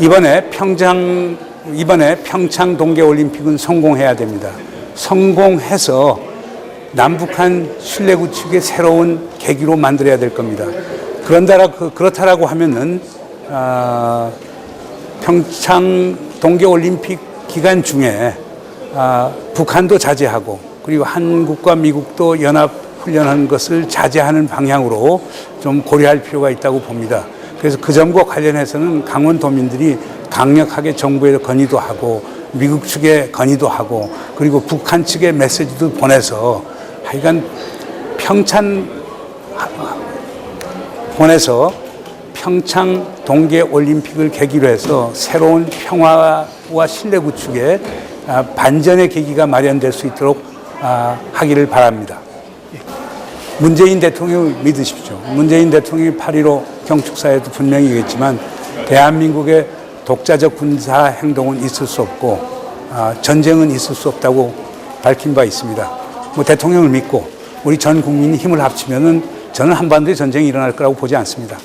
이번에 평창 이번에 평창 동계 올림픽은 성공해야 됩니다. 성공해서 남북한 신뢰 구축의 새로운 계기로 만들어야 될 겁니다. 그런다라 그- 그렇다라고 하면은 아, 평창 동계 올림픽 기간 중에 아, 북한도 자제하고 그리고 한국과 미국도 연합 훈련하는 것을 자제하는 방향으로 좀 고려할 필요가 있다고 봅니다. 그래서 그 점과 관련해서는 강원도민들이 강력하게 정부에 건의도 하고 미국 측에 건의도 하고 그리고 북한 측에 메시지도 보내서 하여간 평창 보내서 평창 동계 올림픽을 계기로 해서 새로운 평화와 신뢰 구축에 아, 반전의 계기가 마련될 수 있도록 아, 하기를 바랍니다. 문재인 대통령을 믿으십시오. 문재인 대통령이 8.15 경축사에도 분명히 얘기했지만 대한민국의 독자적 군사 행동은 있을 수 없고 아, 전쟁은 있을 수 없다고 밝힌 바 있습니다. 뭐 대통령을 믿고 우리 전 국민이 힘을 합치면은 저는 한반도에 전쟁이 일어날 거라고 보지 않습니다.